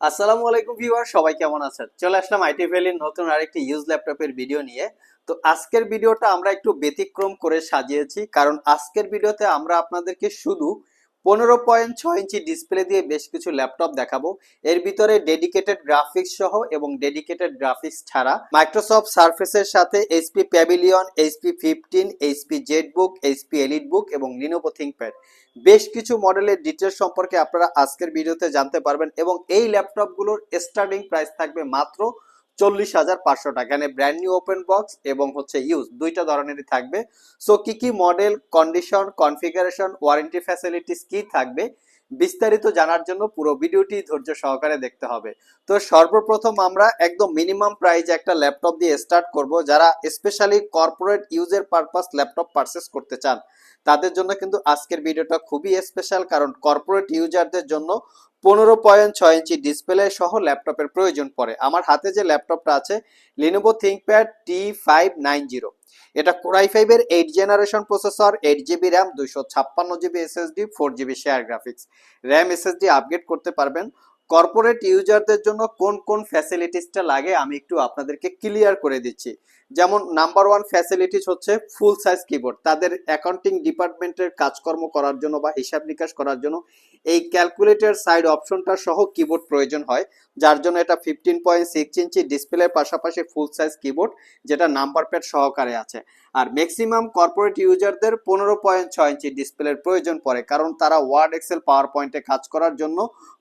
আসসালামু আলাইকুম ভিউয়ার, সবাই কেমন আছেন? চলে আসলাম আইটি ভ্যালির নতুন আরেকটি ইউজ ল্যাপটপের ভিডিও নিয়ে। তো আজকের ভিডিওটা আমরা একটু ব্যতিক্রম করে সাজিয়েছি, কারণ আজকের ভিডিওতে আমরা আপনাদেরকে শুধু পনেরো পয়েন্ট ছয় ইঞ্চি ডিসপ্লে দিয়ে বেশ কিছু ল্যাপটপ দেখাবো। এর ভিতরে ডেডিকেটেড গ্রাফিক্স সহ এবং ডেডিকেটেড গ্রাফিক্স ছাড়া মাইক্রোসফট সার্ফেসের সাথে HP Pavilion HP fifteen HP ZBook HP EliteBook এবং লিনোভো থিংকপ্যাড বেশ কিছু মডেলের ডিটেলস সম্পর্কে আপনারা আজকের ভিডিওতে জানতে পারবেন এবং এই ল্যাপটপগুলোর স্টার্টিং প্রাইস থাকবে মাত্র চল্লিশ হাজার পাঁচশো টাকা। এখানে ব্র্যান্ড নিউ ওপেন বক্স এবং হচ্ছে ইউজ দুইটা ধরনেরই থাকবে। সো কি কি model condition configuration warranty facilities কি থাকবে বিস্তারিত জানার জন্য পুরো ভিডিওটি ধৈর্য সহকারে দেখতে হবে। তো সর্বপ্রথম আমরা একদম মিনিমাম প্রাইজে একটা ল্যাপটপ দিয়ে স্টার্ট করব। যারা স্পেশালি কর্পোরেট ইউজের পারপাস ল্যাপটপ পারচেস করতে চান, তাদের জন্য কিন্তু আজকের ভিডিওটা খুবই স্পেশাল কারণ কর্পোরেট ইউজারদের জন্য পনেরো পয়েন্ট ছয় ইঞ্চি ডিসপ্লে সহ ল্যাপটপের প্রয়োজন পড়ে। আমার হাতে যে ল্যাপটপটা আছে Lenovo ThinkPad T five nine zero এটা কোরাই ফাইভের eight generation processor eight GB RAM দুইশো ছাপ্পান্ন GB SSD four GB share graphics RAM SSD upgrade করতে পারবেন। কর্পোরেট ইউজারদের জন্য কোন কোন ফ্যাসিলিটিসটা লাগে আমি একটু আপনাদেরকে ক্লিয়ার করে দিচ্ছি। যেমন নাম্বার ওয়ান ফ্যাসিলিটিস হচ্ছে ফুল সাইজ কিবোর্ড তাদের অ্যাকাউন্টিং ডিপার্টমেন্টের কাজকর্ম করার জন্য বা হিসাব নিকাশ করার জন্য এই ক্যালকুলেটর সাইড অপশনটা সহ কিবোর্ড প্রয়োজন হয়, যার জন্য এটা ফিফটিন পয়েন্ট সিক্স ইঞ্চি ডিসপ্লের পাশাপাশি ফুল সাইজ কিবোর্ড যেটা নাম্বার প্যাড সহকারে আছে। আর ম্যাক্সিমাম কর্পোরেট ইউজারদের পনেরো পয়েন্ট ছয় ইঞ্চি ডিসপ্লের প্রয়োজন পড়ে, কারণ তারা ওয়ার্ড এক্সেল পাওয়ার পয়েন্টে কাজ করার জন্য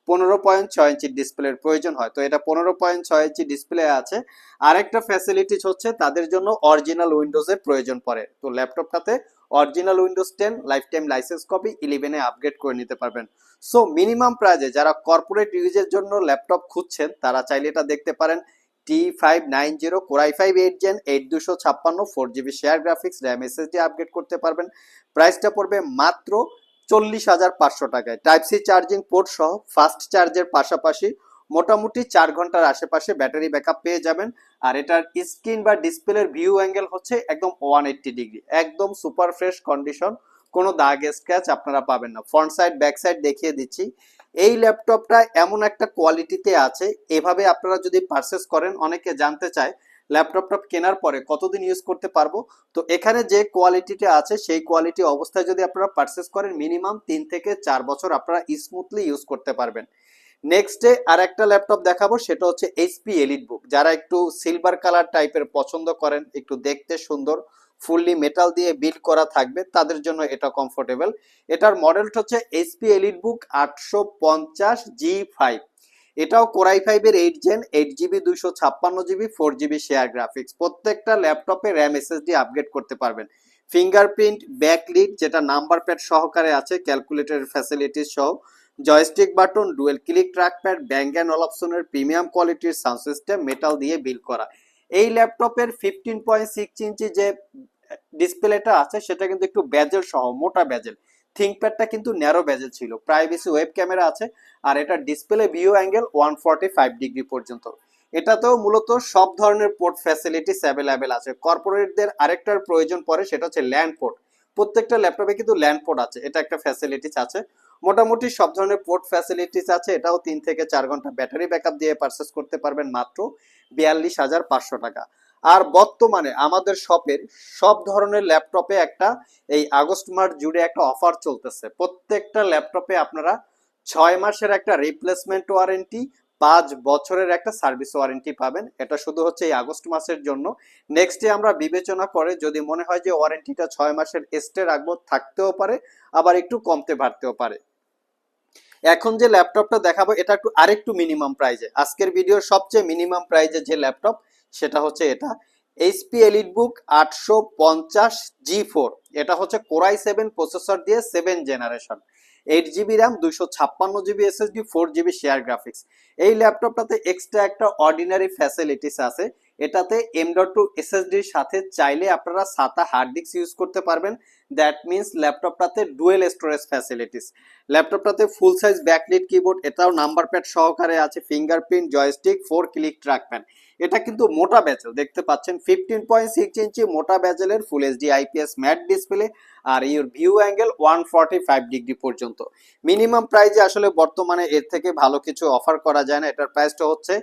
পনেরো পয়েন্ট ছয় ইঞ্চি ডিসপ্লের প্রয়োজন হয়। তো এটা পনেরো পয়েন্ট ছয় ইঞ্চি ডিসপ্লে আছে। আরেকটা ফ্যাসিলিটিস হচ্ছে তাদের জন্য অরিজিনাল উইন্ডোজের প্রয়োজন পড়ে। তো ল্যাপটপটাতে original Windows ten life time licence copy ইলেভেনে আপগ্রেড করে নিতে পারবেন। সো মিনিমাম প্রাইজে যারা কর্পোরেট ইউজের জন্য ল্যাপটপ খুঁজছেন, তারা চাইলে এটা দেখতে পারেন। T five nine zero core i five eight gen eight দুশো ছাপ্পান্ন four GB share graphics RAM SSD upgrade করতে পারবেন। প্রাইসটা পড়বে মাত্র চল্লিশ হাজার পাঁচশো টাকায়। টাইপ সি চার্জিং পোর্ট সহ ফাস্ট চার্জের পাশাপাশি মোটামুটি চার ঘণ্টার আশেপাশে ব্যাটারি ব্যাকআপ পেয়ে যাবেন। আর এটার স্ক্রিন বা ডিসপ্লের ভিউ অ্যাঙ্গেল হচ্ছে একদম ওয়ান এইট্টি ডিগ্রি একদম সুপার ফ্রেশ কন্ডিশন, কোনো দাগ স্ক্র্যাচ আপনারা পাবেন না। ফ্রন্ট সাইড ব্যাক সাইড দেখিয়ে দিচ্ছি। এই ল্যাপটপটা এমন একটা কোয়ালিটিতে আছে, এভাবে আপনারা যদি পারচেস করেন, অনেকে জানতে চায় ল্যাপটপটা কেনার পরে কতদিন ইউজ করতে পারব। তো এখানে যে কোয়ালিটিটা আছে, সেই কোয়ালিটি অবস্থায় যদি আপনারা পারচেস করেন মিনিমাম তিন থেকে চার বছর আপনারা স্মুথলি ইউজ করতে পারবেন। নেক্সট ডে আর একটা ল্যাপটপ দেখাবো, সেটা হচ্ছে এইচপি এলিট বুক যারা একটু সিলভার কালার টাইপের পছন্দ করেন, একটু দেখতে সুন্দর ফুললি মেটাল দিয়ে বিল্ড করা থাকবে, তাদের জন্য এটা কমফোর্টেবল এটার মডেলটা হচ্ছে এইচপি এলিট বুক আটশো পঞ্চাশ জি ফাইভ এটাও কোরাই ফাইভের এইট জেন এইট জিবি দুইশো ছাপ্পান্ন GB four GB share graphics প্রত্যেকটা ল্যাপটপে র্যাম এসএসডি আপগ্রেড করতে পারবেন। ফিঙ্গারপ্রিন্ট ব্যাকলিড যেটা নাম্বার প্যাড সহকারে আছে ক্যালকুলেটর ফ্যাসিলিটিস সহ। Joystick button, dual click trackpad, Bang and all অপশনের প্রিমিয়াম কোয়ালিটির সাউন্ড সিস্টেম, মেটাল দিয়ে বিল করা। এই ল্যাপটপের ফিফটিন পয়েন্ট সিক্স ইঞ্চি যে ডিসপ্লেটা আছে, সেটা কিন্তু একটু ব্যাজেল সহ, মোটা ব্যাজেল থিঙ্কপ্যাডটা কিন্তু ন্যারো ব্যাজেল ছিল প্রাইভেসি ওয়েব ক্যামেরা আছে, আর এটা display view angle one forty five degree পর্যন্ত। এটাতেও মূলত সব ধরনের পোর্ট ফ্যাসিলিটিস অ্যাভেলেবেল আছে। কর্পোরেটদের আরেকটার প্রয়োজন পড়ে, সেটা হচ্ছে ল্যান্ড পোর্ট প্রত্যেকটা ল্যাপটপে কিন্তু ল্যান্ড পোর্ট আছে, এটা একটা ফ্যাসিলিটিস আছে। মোটামুটি সব ধরনের পোর্ট ফ্যাসিলিটিস আছে, এটাও তিন থেকে চার ঘণ্টা ব্যাটারি ব্যাকআপ দিয়ে পারচেস করতে পারবেন মাত্র বিয়াল্লিশ হাজার পাঁচশো টাকা। আর বর্তমানে আমাদের শপের সব ধরনের ল্যাপটপে একটা এই আগস্ট মাস জুড়ে একটা অফার চলতেছে। প্রত্যেকটা ল্যাপটপে আপনারা ছয় মাসের একটা রিপ্লেসমেন্ট ওয়ারেন্টি পাঁচ বছরের একটা সার্ভিস ওয়ারেন্টি পাবেন। এটা শুধু হচ্ছে এই আগস্ট মাসের জন্য। নেক্সট ডে আমরা বিবেচনা করে যদি মনে হয় যে ওয়ারেন্টিটা ছয় মাসের এস্টে রাখব, থাকতেও পারে, আবার একটু কমতে বাড়তেও পারে। এখন যে ল্যাপটপটা দেখাবো, এটা একটু আরেকটু মিনিমাম প্রাইজে আজকের ভিডিওর সবচেয়ে মিনিমাম প্রাইজে যে ল্যাপটপ, সেটা হচ্ছে এটা। এইচপি এলিট বুক আটশো পঞ্চাশ জি ফোর এটা হচ্ছে কোরাই সেভেন প্রসেসর দিয়ে seven generation eight GB RAM দুইশো ছাপ্পান্ন GB SSD four GB share graphics এই ল্যাপটপটাতে এক্সট্রা একটা অর্ডিনারি ফ্যাসিলিটিস আছে। এটাতে এম ডট টু এসএসডির সাথে চাইলে আপনারা সাতা হার্ড ডিস্ক ইউজ করতে পারবেন। দ্যাট মিনস ল্যাপটপটাতে ডুয়েল স্টোরেজ ফ্যাসিলিটিস ল্যাপটপটাতে ফুল সাইজ ব্যাকলিট কিবোর্ড এটাও নাম্বার প্যাড সহকারে আছে fingerprint joystick four click trackpad এটা কিন্তু মোটা ব্যাচেল দেখতে পাচ্ছেন? ফিফটিন পয়েন্ট সিক্স ইঞ্চি মোটা ব্যাচেলের full HD IPS matte display R your view angle one forty five degree পর্যন্ত। মিনিমাম প্রাইজে আসলে বর্তমানে এর থেকে ভালো কিছু অফার করা যায় না। এটার প্রাইসটা হচ্ছে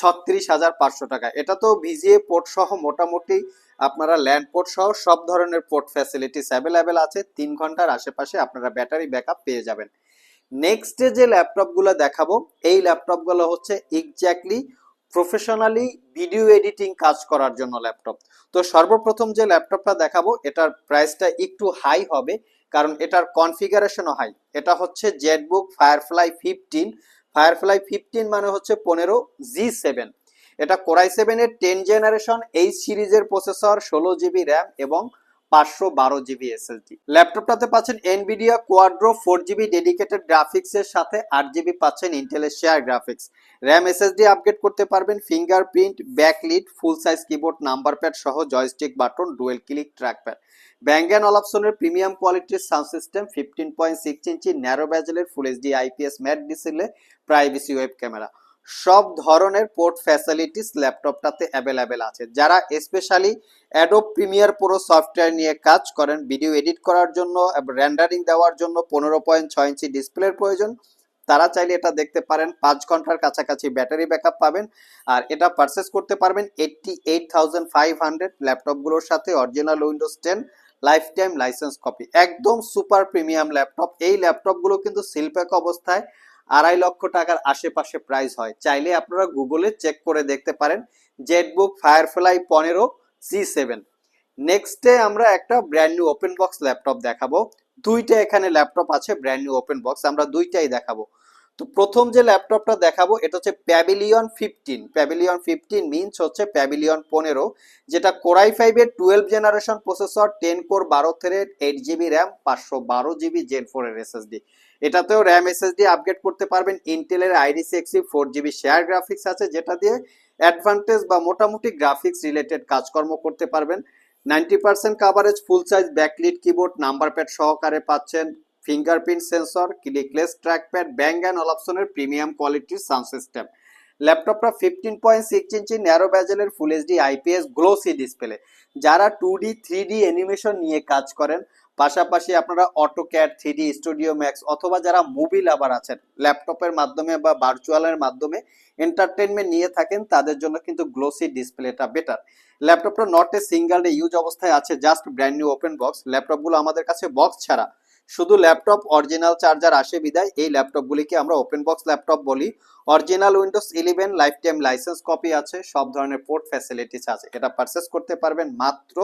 ছত্রিশ হাজার পাঁচশো টাকা। এটা তো ভিজিএ পোর্ট সহ মোটামুটি আপনারা ল্যান্ড পোর্ট সহ সব ধরনের পোর্ট ফ্যাসিলিটিস অ্যাভেলেবেল আছে। তিন ঘণ্টার আশেপাশে আপনারা ব্যাটারি ব্যাকআপ পেয়ে যাবেন। নেক্সটে যে ল্যাপটপগুলো দেখাবো, এই ল্যাপটপগুলো হচ্ছে এক্স্যাক্টলি প্রফেশনালি ভিডিও এডিটিং কাজ করার জন্য ল্যাপটপ তো সর্বপ্রথম যে ল্যাপটপটা দেখাবো, এটার প্রাইসটা একটু হাই হবে, কারণ এটার কনফিগারেশনও হাই এটা হচ্ছে ZBook Firefly fifteen Firefly fifteen মানে হচ্ছে পনেরো জি সেভেন এটা কোরাই সেভেনের টেন জেনারেশন এই সিরিজের প্রসেসর ষোলো জিবি র্যাম এবং পাঁচশো বারো জিবি এসএসডি ল্যাপটপটাতে পাচ্ছেন Nvidia Quadro four GB dedicated গ্রাফিক্সের সাথে আট জিবি পাচ্ছেন ইন্টেলের share graphics RAM SSD upgrade করতে পারবেন fingerprint backlit full size keyboard number pad সহ joystick button dual click trackpad bang and অলাপসনের premium কোয়ালিটির sound system fifteen point six inch narrow ব্যাজেলের full HD IPS matte display privacy web camera সব ধরনের port facilities ল্যাপটপটাতে available আছে। যারা specially Adobe Premiere পুরো software নিয়ে কাজ করেন ভিডিও এডিট করার জন্য র্যান্ডারিং দেওয়ার জন্য পনেরো পয়েন্ট ছয় ইঞ্চি ডিসপ্লের প্রয়োজন, তারা চাইলে এটা দেখতে পারেন। পাঁচ ঘণ্টার কাছাকাছি ব্যাটারি ব্যাকআপ পাবেন আর এটা পারচেস করতে পারবেন eighty eight thousand five hundred ল্যাপটপগুলোর সাথে original Windows ten life time licence copy একদম সুপার প্রিমিয়াম ল্যাপটপ এই ল্যাপটপগুলো কিন্তু শিল্পেক অবস্থায় আড়াই লক্ষ টাকার আশেপাশে প্রাইস হয়। চাইলে আপনারা গুগলে চেক করে দেখতে পারেন। জেটবুক ফায়ারফ্লাই পনেরো সি সেভেন নেক্সটে আমরা একটা brand new open box laptop দেখাবো। দুইটা এখানে ল্যাপটপ আছে ব্র্যান্ড নিউ ওপেন বক্স আমরা দুইটাই দেখাবো। তো প্রথম যে ল্যাপটপটা দেখাবো, এটা হচ্ছে Pavilion fifteen Pavilion fifteen means হচ্ছে প্যাভিলিয়ন পনেরো, যেটা কোরাই ফাইভের twelve generation processor ten core বারো থ্রেড এইট জিবি র্যাম পাঁচশো বারো জিবি জেন ফোরের এসএসডি এটাতেও র্যাম এসএসডি আপগ্রেড করতে পারবেন। ইন্টেলের আইডি সিক্সি ফোর জিবি শেয়ার গ্রাফিক্স আছে, যেটা দিয়ে অ্যাডভান্টেজ বা মোটামুটি গ্রাফিক্স রিলেটেড কাজকর্ম করতে পারবেন। Ninety percent coverage full size backlit keyboard number pad সহকারে পাচ্ছেন। Fingerprint sensor clickless trackpad Bang and অলাপসনের premium কোয়ালিটির সাউন্ড সিস্টেম ল্যাপটপটা fifteen point six inch narrow ব্যাজেলের full HD IPS glossy display যারা two D three D animation নিয়ে কাজ করেন, পাশাপাশি আপনারা AutoCAD three studio Max অথবা যারা মুভি লাভার আছেন ল্যাপটপের মাধ্যমে বা ভার্চুয়ালের মাধ্যমে এন্টারটেনমেন্ট নিয়ে থাকেন, তাদের জন্য কিন্তু গ্লোসি ডিসপ্লেটা বেটার ল্যাপটপটা not a single day use অবস্থায় আছে just brand new open box ল্যাপটপগুলো আমাদের কাছে বক্স ছাড়া। শুধু ল্যাপটপ অরিজিনাল চার্জার আসে বিদায়। এই ল্যাপটপগুলিকে আমরা ওপেন বক্স ল্যাপটপ বলি। Original Windows eleven life time licence copy আছে, সব ধরনের পোর্ট ফ্যাসিলিটিস আছে। এটা পারচেস করতে পারবেন মাত্র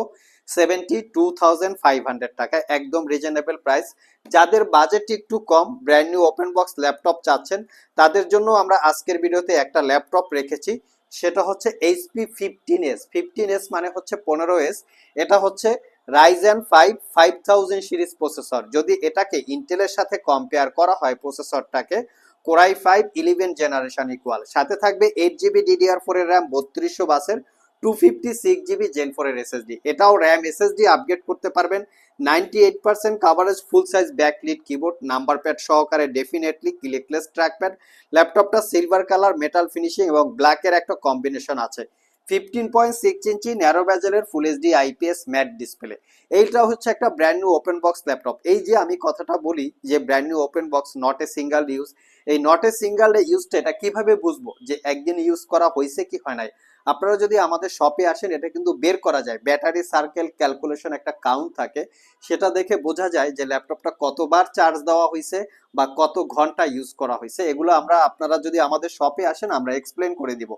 seventy two thousand five hundred টাকায় একদম রিজনেবল প্রাইস যাদের বাজেট একটু কম brand new open box laptop চাচ্ছেন, তাদের জন্য আমরা আজকের ভিডিওতে একটা ল্যাপটপ রেখেছি। সেটা হচ্ছে HP fifteen S fifteen S মানে হচ্ছে পনেরো এস এটা হচ্ছে Ryzen five five thousand series processor যদি এটাকে ইন্টেলের সাথে কম্পেয়ার করা হয় প্রসেসরটাকে core i five eleven generation equal সাথে থাকবে এইট জিবি ডিডিআর ফোর এর র্যাম বত্রিশশো বাসের two fifty six GB gen four এর এসএসডি এটাও র্যাম এসএসডি আপগ্রেড করতে পারবেন। Ninety eight percent coverage full size backlit keyboard number pad সহকারে ডেফিনেটলি ক্লিকলেস ট্র্যাকপ্যাড ল্যাপটপটা সিলভার কালার মেটাল ফিনিশিং এবং ব্ল্যাকের একটা কম্বিনেশন আছে। Fifteen point six inch narrow ব্যাজেলের full HD IPS matte display এইটা হচ্ছে একটা brand new open box laptop এই যে আমি কথাটা বলি যে brand new open box not a single use এই নট এ সিঙ্গেল ইউজটা এটা কীভাবে বুঝব? যে একদিন ইউজ করা হয়েছে কি হয় নাই? আপনারা যদি আমাদের শপে আসেন, এটা কিন্তু বের করা যায়। ব্যাটারি সার্কেল ক্যালকুলেশন একটা কাউন্ট থাকে। সেটা দেখে বোঝা যায় যে ল্যাপটপটা কতবার চার্জ দেওয়া হয়েছে বা কত ঘণ্টা ইউজ করা হয়েছে এগুলো আমরা, আপনারা যদি আমাদের শপে আসেন, আমরা এক্সপ্লেন করে দিব।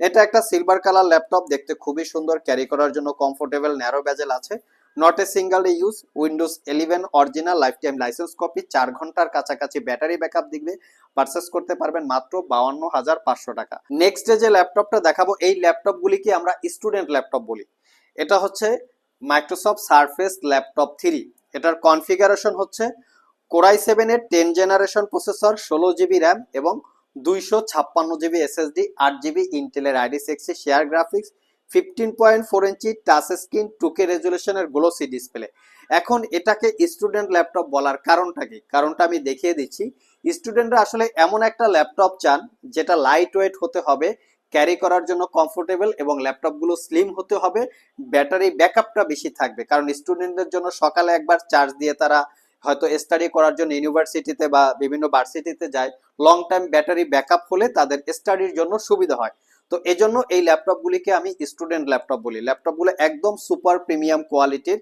এটা একটা সিলভার কালার ল্যাপটপ দেখতে খুবই সুন্দর ক্যারি করার জন্য কমফোর্টেবল ন্যারো ব্যাজেল আছে। Not a single use Windows eleven original life time licence copy চার ঘণ্টার কাছাকাছি ব্যাটারি ব্যাকআপ দিবে পারচেস করতে পারবেন মাত্র বাউান্ন হাজার পাঁচশো টাকা। নেক্সট যে ল্যাপটপটা দেখাবো, এই ল্যাপটপগুলিকে আমরা স্টুডেন্ট ল্যাপটপ বলি? এটা হচ্ছে মাইক্রোসফট সারফেস ল্যাপটপ থ্রি। এটার কনফিগারেশন হচ্ছে কোরাই সেভেনের টেন জেনারেশন প্রসেসর ষোলো জিবি র্যাম এবং দুইশো ছাপ্পান্ন জিবি এসএসডি আট জিবি ইন্টেলের আইডি সিক্সি share graphics fifteen point four inch touch screen two K রেজুলেশনের glossy display এখন এটাকে স্টুডেন্ট ল্যাপটপ বলার কারণটা কি? কারণটা আমি দেখিয়ে দিচ্ছি। স্টুডেন্টরা আসলে এমন একটা ল্যাপটপ চান, যেটা লাইট ওয়েট হতে হবে ক্যারি করার জন্য কমফোর্টেবল এবং ল্যাপটপগুলো স্লিম হতে হবে ব্যাটারি ব্যাকআপটা বেশি থাকবে। কারণ স্টুডেন্টদের জন্য সকালে একবার চার্জ দিয়ে তারা হয়তো স্টাডি করার জন্য ইউনিভার্সিটিতে বা বিভিন্ন ভার্সিটিতে যায়। লং টাইম ব্যাটারি ব্যাকআপ হলে তাদের স্টাডির জন্য সুবিধা হয়। তো এজন্য এই ল্যাপটপগুলিকে আমি স্টুডেন্ট ল্যাপটপ বলি। ল্যাপটপগুলো একদম সুপার প্রিমিয়াম কোয়ালিটির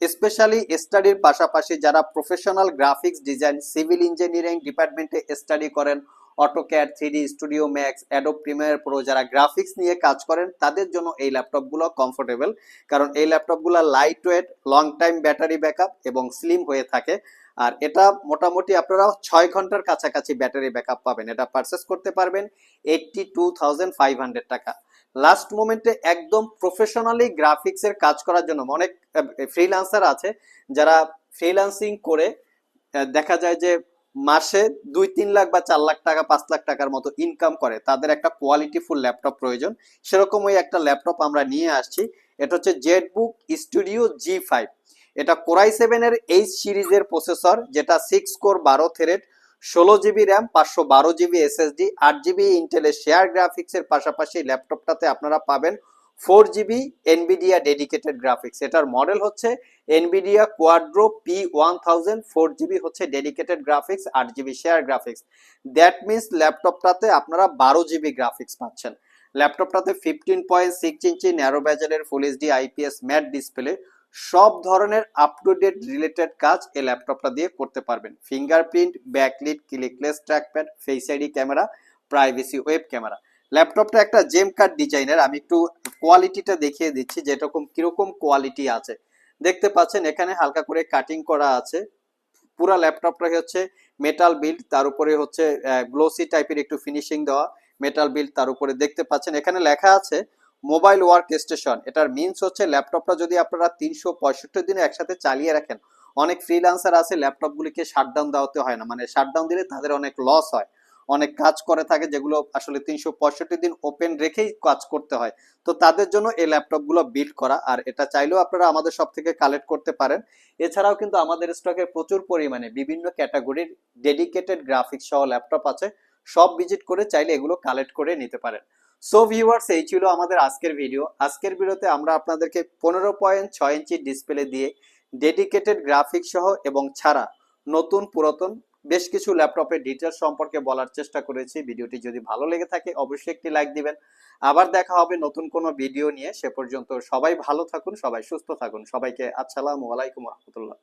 স্পেশালি স্টাডির পাশাপাশি যারা professional graphics design civil engineering ডিপার্টমেন্টে স্টাডি করেন AutoCAD three Studio Max Adobe Premiere Pro যারা গ্রাফিক্স নিয়ে কাজ করেন, তাদের জন্য এই ল্যাপটপগুলো কমফোর্টেবল কারণ এই ল্যাপটপগুলো light weight long time battery backup এবং স্লিম হয়ে থাকে। আর এটা মোটামুটি আপনারা ছয় ঘণ্টার কাছাকাছি ব্যাটারি ব্যাকআপ পাবেন। এটা পারচেস করতে পারবেন eighty two thousand five hundred টাকা লাস্ট মোমেন্টে একদম প্রফেশনালি গ্রাফিক্সের কাজ করার জন্য অনেক ফ্রিল্যান্সার আছে যারা ফ্রিল্যান্সিং করে দেখা যায় যে মাসে দুই তিন লাখ বা চার লাখ টাকা, পাঁচ লাখ টাকার মতো ইনকাম করে। তাদের একটা কোয়ালিটিফুল ল্যাপটপ প্রয়োজন। সেরকমই একটা ল্যাপটপ আমরা নিয়ে আসছি। এটা হচ্ছে জেটবুক স্টুডিও জি ফাইভ এটা কোরাই সেভেনের এইচ সিরিজের প্রসেসর যেটা সিক্স কোর বারো থ্রেড ষোলো জিবি র্যাম পাঁচশো বারো জিবি এসএসডি আট জিবি ইন্টেলের শেয়ার গ্রাফিক্সের পাশাপাশি ল্যাপটপটাতে আপনারা পাবেন four GB Nvidia dedicated graphics এটার মডেল হচ্ছে Nvidia Quadro P one thousand four GB হচ্ছে ডেডিকেটেড গ্রাফিক্স আট GB share graphics that means ল্যাপটপটাতে আপনারা বারো জিবি গ্রাফিক্স পাচ্ছেন। ল্যাপটপটাতে fifteen point six inch narrow ব্যাজেলের full HD IPS matte display সব ধরনের up to date related কাজ এই ল্যাপটপটা দিয়ে করতে পারবেন। Fingerprint backlit clickless trackpad face ID camera privacy web camera ল্যাপটপটা একটা জেম কার্ড ডিজাইনের আমি একটু কোয়ালিটিটা দেখিয়ে দিচ্ছি যে এরকম কীরকম কোয়ালিটি আছে। দেখতে পাচ্ছেন এখানে হালকা করে কাটিং করা আছে। পুরো ল্যাপটপটা হচ্ছে মেটাল বিল্ড তার উপরে হচ্ছে গ্লোসি টাইপের একটু ফিনিশিং দেওয়া মেটাল বিল্ড তার উপরে। দেখতে পাচ্ছেন এখানে লেখা আছে মোবাইল ওয়ার্ক স্টেশন। এটার মিনস হচ্ছে ল্যাপটপটা যদি আপনারা তিনশো পঁয়ষট্টি দিনে একসাথে চালিয়ে রাখেন, অনেক ফ্রিল্যান্সার আছে ল্যাপটপগুলিকে শাটডাউন দেওয়াতে হয় না। মানে শাটডাউন দিলে তাদের অনেক লস হয়। অনেক কাজ করে থাকে যেগুলো আসলে তিনশো পঁয়ষট্টি দিন ওপেন রেখেই কাজ করতে হয়। তো তাদের জন্য এই ল্যাপটপগুলো বিল্ড করা। আর এটা চাইলেও আপনারা আমাদের সব থেকে কালেক্ট করতে পারেন। এছাড়াও কিন্তু আমাদের স্টকে প্রচুর পরিমাণে বিভিন্ন ক্যাটাগরির ডেডিকেটেড গ্রাফিক্স সহ ল্যাপটপ আছে। সব ভিজিট করে চাইলে এগুলো কালেক্ট করে নিতে পারেন। সো ভিউয়ার্স এই ছিল আমাদের আজকের ভিডিও আজকের ভিডিওতে আমরা আপনাদেরকে পনেরো পয়েন্ট ছয় ইঞ্চি ডিসপ্লে দিয়ে ডেডিকেটেড গ্রাফিক্স সহ এবং ছাড়া নতুন, পুরাতন বেশ কিছু ল্যাপটপের ডিটেলস সম্পর্কে বলার চেষ্টা করেছি। ভিডিওটি যদি ভালো লেগে থাকে, অবশ্যই একটি লাইক দিবেন। আবার দেখা হবে নতুন কোনো ভিডিও নিয়ে। সে পর্যন্ত সবাই ভালো থাকুন, সবাই সুস্থ থাকুন। সবাইকে আসসালামু আলাইকুম রহমতুল্লাহ।